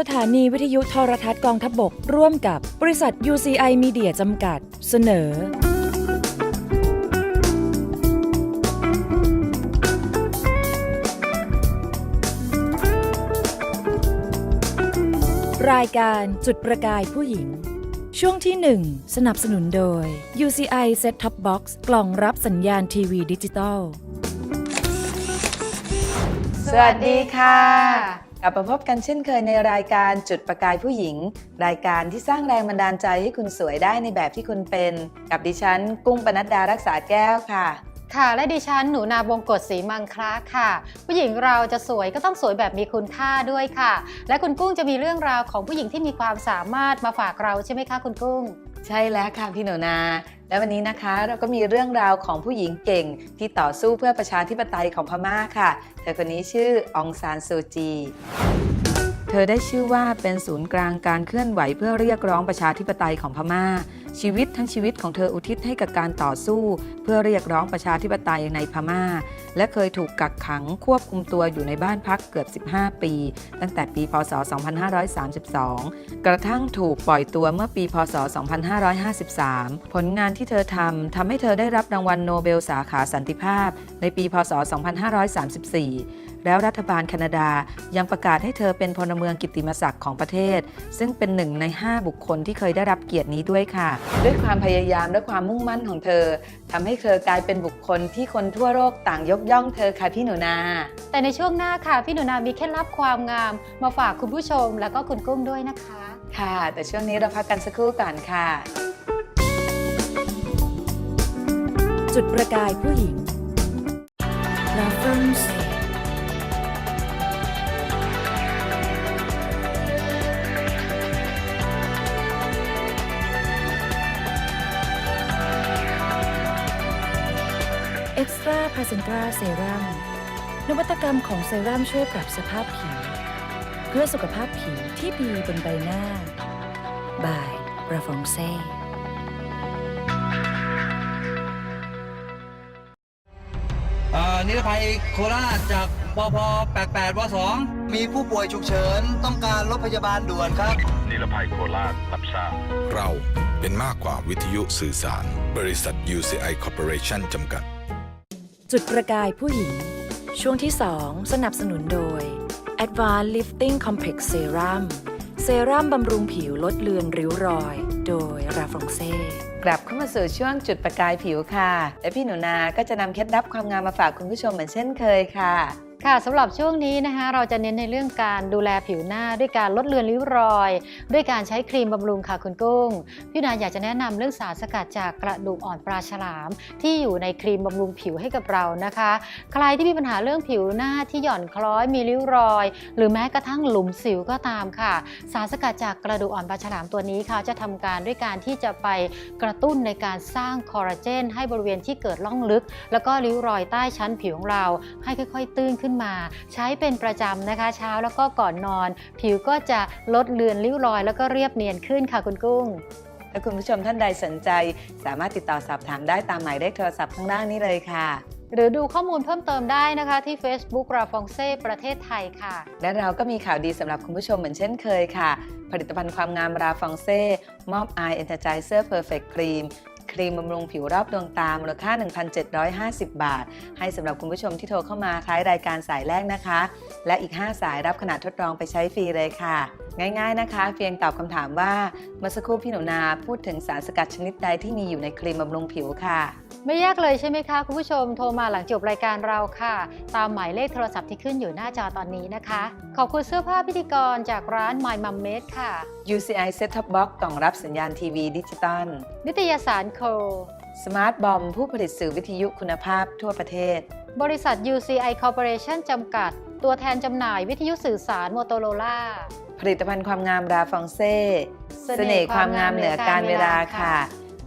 สถานีวิทยุโทรทัศน์กองทัพบก ร่วมกับบริษัท UCI Media จำกัด เสนอ รายการจุดประกายผู้หญิง ช่วงที่ 1 สนับสนุนโดย UCI Set Top Box กล่องรับสัญญาณทีวีดิจิตอล สวัสดีค่ะ กลับมาพบกันเช่นเคยในรายการจุดประกายผู้หญิง รายการที่สร้างแรงบันดาลใจให้คุณสวยได้ในแบบที่คุณเป็น กับดิฉัน กุ้งปนัดดารักษาแก้วค่ะค่ะและดิฉันหนูนาบงกฎศรีมังคลาค่ะ ผู้หญิงเราจะสวยก็ต้องสวยแบบมีคุณค่าด้วยค่ะ และคุณกุ้งจะมีเรื่องราวของผู้หญิงที่มีความสามารถมาฝากเราใช่ไหมคะคุณกุ้ง ใช่แล้วค่ะพี่หนูนา และวันนี้นะคะเราก็มีเรื่องราวของผู้หญิงเก่ง ที่ต่อสู้เพื่อประชาธิปไตยของพม่าค่ะ เธอคนนี้ชื่อองซานซูจี เธอได้ชื่อว่าเป็นศูนย์กลางการเคลื่อนไหวเพื่อเรียกร้องประชาธิปไตยของพม่า ชีวิตทั้งชีวิตของเธออุทิศให้กับการต่อสู้ เพื่อเรียกร้องประชาธิปไตยในพม่า และเคยถูกกักขังควบคุมตัวอยู่ในบ้านพักเกือบ 15 ปี ตั้งแต่ปี พศ 2532 กระทั่งถูกปล่อยตัวเมื่อปี พศ 2553 ผลงานที่เธอทำทำให้เธอได้รับรางวัลโนเบลสาขาสันติภาพ ในปี พศ 2534แล้วรัฐบาลแคนาดายังประกาศให้เธอเป็นพลเมืองกิตติมศักดิ์ของประเทศ ซึ่งเป็นหนึ่งใน 5 บุคคลที่เคยได้รับเกียรตินี้ด้วยค่ะด้วยความพยายามและความมุ่งมั่นของเธอทำให้เธอกลายเป็นบุคคลที่คนทั่วโลกต่างยกย่องเธอค่ะพี่หนูนา แต่ในช่วงหน้าค่ะ พี่หนูนามีเคล็ดลับความงาม มาฝากคุณผู้ชมแล้วก็คุณกุ้งด้วยนะคะ ค่ะ แต่ช่วงนี้เราพักกันสักครู่ก่อนค่ะ จุดประกายผู้หญิง Reference Extra p l a c e n t a Serum นวัตกรรมของเซรั่มช่วยปรับสภาพผิว เพื่อสุขภาพผิวที่ดีบนใบหน้า บายราฟองเซ่เอ่อนิรภัยโคราชจากปพ88ว2มีผู้ป่วยฉุกเฉิน ต้องการรถพยาบาลด่วนครับ นิรภัยโคราชรับทราบ เราเป็นมากกว่าวิทยุสื่อสาร บริษัท UCI Corporation จำกัด จุดประกายผู้หญิง ช่วงที่ 2 สนับสนุนโดย Advanced Lifting Complex Serum เซรั่มบำรุงผิวลดเลือนริ้วรอย โดยราฟรองเซ่กลับเข้ามาสู่ช่วงจุดประกายผิวค่ะ และพี่หนูนา ก็จะนำเคล็ดลับความงามมาฝากคุณผู้ชมเหมือนเช่นเคยค่ะ ค่ะสำหรับช่วงนี้นะคะเราจะเน้นในเรื่องการดูแลผิวหน้าด้วยการลดเลือนริ้วรอย ด้วยการใช้ครีมบำรุงค่ะคุณกุ้ง พี่นาอยากจะแนะนำเรื่องสารสกัดจากกระดูกอ่อนปลาฉลาม ที่อยู่ในครีมบำรุงผิวให้กับเรานะคะ ใครที่มีปัญหาเรื่องผิวหน้าที่หย่อนคล้อยมีริ้วรอย หรือแม้กระทั่งหลุมสิวก็ตามค่ะ สารสกัดจากกระดูกอ่อนปลาฉลามตัวนี้ค่ะจะทำการด้วยการที่จะไปกระตุ้นในการสร้างคอลลาเจนให้บริเวณที่เกิดร่องลึก แล้วก็ริ้วรอยใต้ชั้นผิวของเราให้ค่อย ๆ ตื้นขึ้นมา ใช้เป็นประจำนะคะ เช้าแล้วก็ก่อนนอน ผิวก็จะลดเลือนริ้วรอย แล้วก็เรียบเนียนขึ้นค่ะคุณกุ้งถ้าคุณผู้ชมท่านใดสนใจ สามารถติดต่อสอบถามได้ตามหมายเลขโทรศัพท์ข้างล่างนี้เลยค่ะหรือดูข้อมูลเพิ่มเติมได้นะคะที่ Facebook ราฟองเซ่ประเทศไทยค่ะ และเราก็มีข่าวดีสำหรับคุณผู้ชมเหมือนเช่นเคยค่ะ ผลิตภัณฑ์ความงามราฟองเซ่มอบ Eye Energizer Perfect Cream ครีมบำรุงผิวรอบดวงตามูลค่า 1,750 บาท ให้สำหรับคุณผู้ชมที่โทรเข้ามาท้ายรายการสายแรกนะคะ และอีก 5 สายรับขนาดทดลองไปใช้ฟรีเลยค่ะ ง่ายๆนะคะ เพียงตอบคำถามว่าเมื่อสักครู่พี่หนูนาพูดถึงสารสกัดชนิดใดที่มีอยู่ในครีมบำรุงผิวค่ะ ไม่ยากเลยใช่ไหมคะ คุณผู้ชมโทรมาหลังจบรายการเราค่ะ ตามหมายเลขโทรศัพท์ที่ขึ้นอยู่หน้าจอตอนนี้นะคะ ขอบคุณเสื้อผ้าพิธีกรจากร้าน My Mum Made ค่ะ UCI Set Top Box กล่องรับสัญญาณทีวีดิจิตอลนิตยสารโค Smart Bomb ผู้ผลิตสื่อวิทยุคุณภาพทั่วประเทศ บริษัท UCI Corporation จำกัด ตัวแทนจำหน่ายวิทยุสื่อสารโมโตโรล่าผ ลิตภัณฑ์ความงามราฟองเซ่เสเสน่น่ห์ห์ความงามเหนือการเวลาเวลาค่ะค่ะ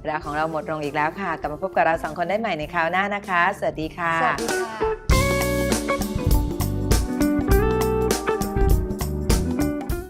เวลาของเราหมดลงอีกแล้วค่ะ กลับมาพบกับเราสองคนได้ใหม่ในคราวหน้านะคะ สวัสดีค่ะ สวัสดีค่ะ